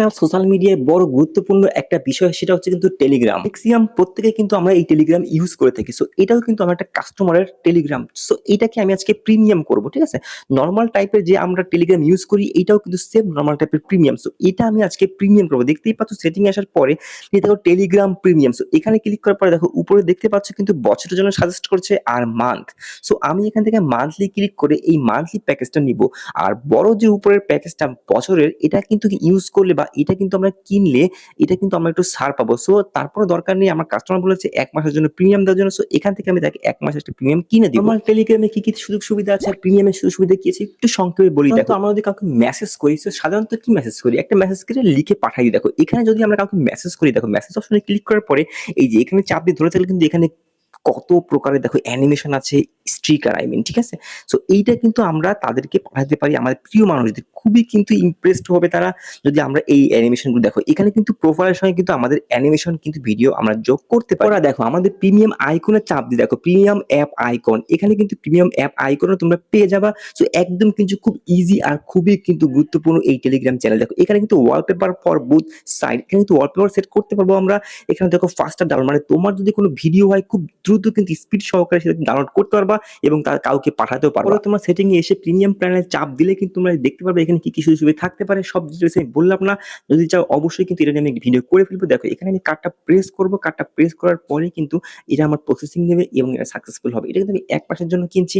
আজকাল সোশ্যাল মিডিয়ায় বড় গুরুত্বপূর্ণ একটা বিষয়, সেটা হচ্ছে কিন্তু টেলিগ্রাম ম্যাক্সিমাম প্রত্যেকে কিন্তু আমরা এই টেলিগ্রাম ইউজ করে থাকি। সো এটাও কিন্তু আমার একটা কাস্টমারের টেলিগ্রাম সো এটাকে আমি আজকে প্রিমিয়াম করব, ঠিক আছে? নর্মাল টাইপের যে আমরা টেলিগ্রাম ইউজ করি, এটাও কিন্তু সেম নর্মাল টাইপের প্রিমিয়াম সো এটা আমি আজকে প্রিমিয়াম করব। দেখতেই পাচ্ছ সেটিং আসার পরে দেখো টেলিগ্রাম প্রিমিয়াম সো এখানে ক্লিক করার পরে দেখো, উপরে দেখতে পাচ্ছ কিন্তু বছরের জন্য সাজেস্ট করছে আর মান্থ সো আমি এখান থেকে মান্থলি ক্লিক করে এই মান্থলি প্যাকেজটা নিব। আর বড় যে উপরের প্যাকেজটা বছরের, এটা কিন্তু ইউজ করলে বা এটা কিন্তু আমরা কিনলে এটা কিন্তু আমরা একটু ছাড় পাবো। সো তারপরে দরকার নেই আমার কাস্টমার বলেছে এক মাসের জন্য প্রিমিয়াম দেওয়ার জন্য। সো এখান থেকে আমি তাকে এক মাসের একটা প্রিমিয়াম কিনে দিব। আমার টেলিগ্রামে কি কি সুযোগ সুবিধা আছে? আর প্রিমিয়ামের সুযোগ সুবিধা কি আছে? একটু সংক্ষেপে বলি দেখো। আমরা যদি কাউকে মেসেজ করি সো সাধারণত কি মেসেজ করি? একটা মেসেজ করে লিখে পাঠাই দিই। দেখো এখানে যদি আমরা কাউকে মেসেজ করি দেখো মেসেজ অপশনে ক্লিক করার পরে এই যে এখানে চাপ দিয়ে ধরে থাকলে কিন্তু এখানে কত প্রকারের দেখো অ্যানিমেশন আছে স্ট্রিকার আই মিন ঠিক আছে? সো এইটা কিন্তু আমরা তাদেরকে পাঠাতে পারি, আমাদের প্রিয় মানুষদের। খুবই কিন্তু ইমপ্রেসড হবে তারা যদি আমরা এই অ্যানিমেশনগুলো দেখো। এখানে কিন্তু প্রোফাইলের সঙ্গে কিন্তু আমাদের অ্যানিমেশন কিন্তু ভিডিও আমরা যোগ করতে পারি। দেখো, আমাদের প্রিমিয়াম আইকনে চাপ দিয়ে দেখো প্রিমিয়াম অ্যাপ আইকন এখানে কিন্তু প্রিমিয়াম অ্যাপ আইকনও তোমরা পেয়ে যাবা। সো একদম কিন্তু খুব ইজি আর খুবই কিন্তু গুরুত্বপূর্ণ এই টেলিগ্রাম চ্যানেল দেখো, এখানে কিন্তু ওয়ালপেপার ফর বুথ সাইড এখানে কিন্তু ওয়ালপেপার সেট করতে পারব আমরা। এখানে দেখো ফাস্টার ডাউনলোড মানে তোমার যদি কোনো ভিডিও হয়, খুব দ্রুত কিন্তু স্পিড সহকারে সেটা ডাউনলোড করতে পারবা। এবং তার কাউকে পাঠাতেও পারবা। তোমার সেটিং এ এসে প্রিমিয়াম প্ল্যানে চাপ দিলে কিন্তু তোমরা দেখতে পারবে এখানে কি কি সুযোগ সুবিধা থাকতে পারে। সব ডিটেলস আমি বললাম না। যদি চাও অবশ্যই কিন্তু এটা নিয়ে আমি ভিডিও করে ফেলব। দেখো এখানে আমি কার্ডটা প্রেস করব। কার্ডটা প্রেস করার পরে কিন্তু এটা আমার প্রসেসিং নেবে এবং এটা সাকসেসফুল হবে। এটা কিন্তু আমি এক মাসের জন্য কিনছি।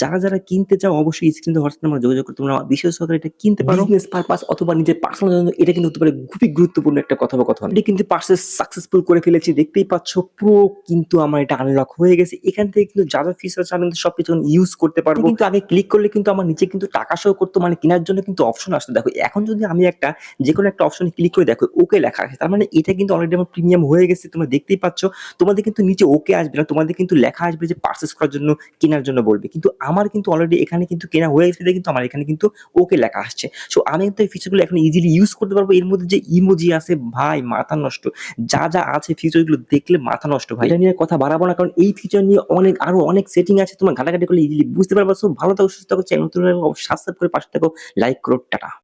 যারা যারা কিনতে চাও অবশ্যই স্ক্রিন হোয়াটসঅ্যাপ নাম্বার যোগাযোগ করে তোমরা বিশেষ সহকারে এটা কিনতে পারো। বিজনেস পারপাস অথবা নিজের পার্সোনাল জন্য এটা কিন্তু হতে পারে খুবই গুরুত্বপূর্ণ একটা কথোপকথন। এটা কিন্তু পার্সেস সাকসেসফুল করে ফেলেছি। দেখতেই পাচ্ছ পুরো কিন্তু আমার এটা আনলক হয়ে গেছে। এখান থেকে কিন্তু যা যা ফিচার আছে আমি কিন্তু সবকিছু ইউজ করতে পারব। কিন্তু আগে ক্লিক করলে কিন্তু আমার নিচে কিন্তু টাকা শো করতো মানে কেনার জন্য কিন্তু অপশন আসতো। দেখো এখন যদি আমি একটা যে কোনো একটা অপশনে ক্লিক করে দেখো ওকে লেখা আছে। তার মানে এটা কিন্তু অলরেডি আমার প্রিমিয়াম হয়ে গেছে তোমরা দেখতেই পাচ্ছ। তোমাদের কিন্তু নিচে ওকে আসবে না তোমাদের কিন্তু লেখা আসবে যে পার্চেস করার জন্য কেনার জন্য বলবে। কিন্তু আমার কিন্তু অলরেডি এখানে কিন্তু কেনা হয়ে গেছে কিন্তু আমার এখানে কিন্তু ওকে লেখা আসছে। সো আমি কিন্তু এই ফিচারগুলো এখন ইজিলি ইউজ করতে পারব। এর মধ্যে যে ইমোজি আছে ভাই মাথা নষ্ট। যা যা আছে ফিচারগুলো দেখলে মাথা নষ্ট ভাই। এটা নিয়ে কথা বাড়াবো না কারণ এই ফিচার নিয়ে অনেক আরও অনেক সেটিং আছে তোমার ঘাটাঘাটি করলে ইজিলি বুঝতে পারব। সো ভালো থাকো, সুস্থ থাকো চ্যানেল সাবস্ক্রাইব করে পাশে থাকো। লাইক করো, টাটা।